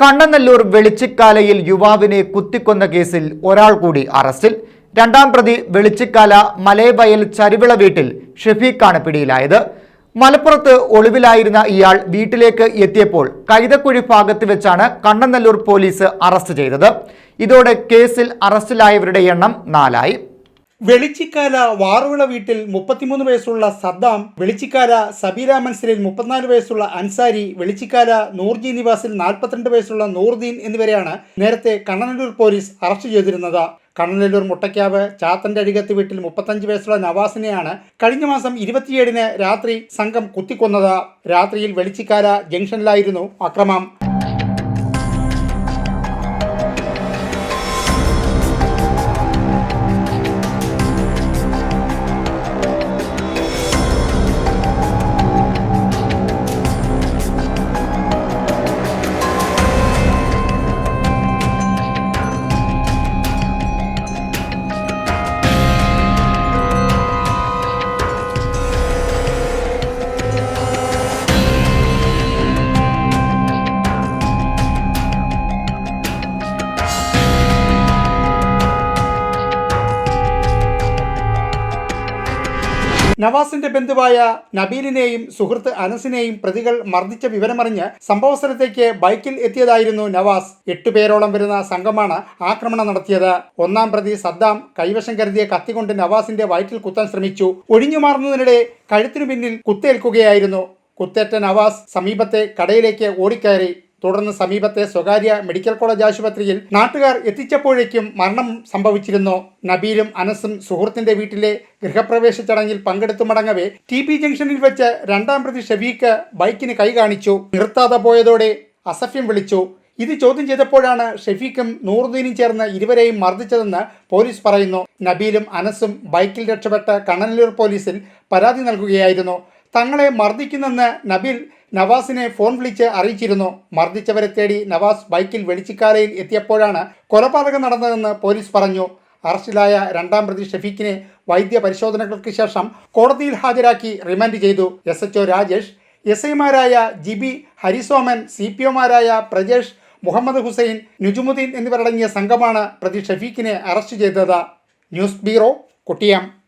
കണ്ണനല്ലൂർ വെളിച്ചിക്കാലയിൽ യുവാവിനെ കുത്തിക്കൊന്ന കേസിൽ ഒരാൾ കൂടി അറസ്റ്റിൽ. രണ്ടാം പ്രതി വെളിച്ചിക്കാല മലേവയൽ ചരിവിള വീട്ടിൽ ഷെഫീഖാണ് പിടിയിലായത്. മലപ്പുറത്ത് ഒളിവിലായിരുന്ന ഇയാൾ വീട്ടിലേക്ക് എത്തിയപ്പോൾ കൈതക്കുഴി ഭാഗത്ത് വെച്ചാണ് കണ്ണനല്ലൂർ പോലീസ് അറസ്റ്റ് ചെയ്തത്. ഇതോടെ കേസിൽ അറസ്റ്റിലായവരുടെ എണ്ണം നാലായി. വെളിച്ചിക്കാല വാറുവിള വീട്ടിൽ മുപ്പത്തിമൂന്ന് വയസ്സുള്ള സദ്ദാം വെളിച്ചിക്കാല സബീര മൻസിലിൽ മുപ്പത്തിനാല് വയസ്സുള്ള അൻസാരി വെളിച്ചിക്കാല നൂർജി നിവാസിൽ നാൽപ്പത്തിരണ്ട് വയസ്സുള്ള നൂർദീൻ എന്നിവരെയാണ് നേരത്തെ കണ്ണനല്ലൂർ പോലീസ് അറസ്റ്റ് ചെയ്തിരുന്നത്. കണ്ണനല്ലൂർ മുട്ടയ്ക്കാവ് ചാത്തന്റെ അഴികത്ത് വീട്ടിൽ മുപ്പത്തഞ്ച് വയസ്സുള്ള നവാസിനെയാണ് കഴിഞ്ഞ മാസം ഇരുപത്തിയേഴിന് രാത്രി സംഘം കുത്തിക്കൊന്നത്. രാത്രിയിൽ വെളിച്ചിക്കാല ജംഗ്ഷനിലായിരുന്നു അക്രമം. നവാസിന്റെ ബന്ധുവായ നബീലിനെയും സുഹൃത്ത് അനസിനെയും പ്രതികൾ മർദ്ദിച്ച വിവരമറിഞ്ഞ് സംഭവസ്ഥലത്തേക്ക് ബൈക്കിൽ എത്തിയതായിരുന്നു നവാസ്. എട്ടുപേരോളം വരുന്ന സംഘമാണ് ആക്രമണം നടത്തിയത്. ഒന്നാം പ്രതി സദ്ദാം കൈവശം കരുതിയ കത്തികൊണ്ട് നവാസിന്റെ വയറ്റിൽ കുത്താൻ ശ്രമിച്ചു. ഒഴിഞ്ഞു മാറുന്നതിനിടെ കഴുത്തിനു പിന്നിൽ കുത്തേൽക്കുകയായിരുന്നു. കുത്തേറ്റ നവാസ് സമീപത്തെ കടയിലേക്ക് ഓടിക്കയറി. തുടർന്ന് സമീപത്തെ സ്വകാര്യ മെഡിക്കൽ കോളേജ് ആശുപത്രിയിൽ നാട്ടുകാർ എത്തിച്ചപ്പോഴേക്കും മരണം സംഭവിച്ചിരുന്നു. നബീലും അനസും സുഹൃത്തിന്റെ വീട്ടിലെ ഗൃഹപ്രവേശ ചടങ്ങിൽ പങ്കെടുത്തു മടങ്ങവേ ടി പി ജംഗ്ഷനിൽ വെച്ച് രണ്ടാം പ്രതി ഷെഫീഖ് ബൈക്കിന് കൈ കാണിച്ചു. നിർത്താതെ പോയതോടെ അസഫ്യം വിളിച്ചു. ഇത് ചോദ്യം ചെയ്തപ്പോഴാണ് ഷെഫീഖും നൂറുദ്ദീനും ചേർന്ന് ഇരുവരെയും മർദ്ദിച്ചതെന്ന് പോലീസ് പറയുന്നു. നബീലും അനസും ബൈക്കിൽ രക്ഷപ്പെട്ട് കണ്ണനല്ലൂർ പോലീസിൽ പരാതി നൽകുകയായിരുന്നു. തങ്ങളെ മർദ്ദിക്കുന്നെന്ന് നബിൽ നവാസിനെ ഫോൺ വിളിച്ച് അറിയിച്ചിരുന്നു. മർദ്ദിച്ചവരെ തേടി നവാസ് ബൈക്കിൽ വെളിച്ചിക്കാലയിൽ എത്തിയപ്പോഴാണ് കൊലപാതകം നടന്നതെന്ന് പോലീസ് പറഞ്ഞു. അറസ്റ്റിലായ രണ്ടാം പ്രതി ഷഫീഖിനെ വൈദ്യ പരിശോധനകൾക്ക് ശേഷം കോടതിയിൽ ഹാജരാക്കി റിമാൻഡ് ചെയ്തു. എസ് എച്ച് രാജേഷ് എസ് ഐമാരായ G B Harisoman C P ഒമാരായ Prajesh Muhammad Hussain Nujumuddin എന്നിവരടങ്ങിയ സംഘമാണ് പ്രതി ഷഫീഖിനെ അറസ്റ്റ് ചെയ്തത്. News bureau Kottiyam.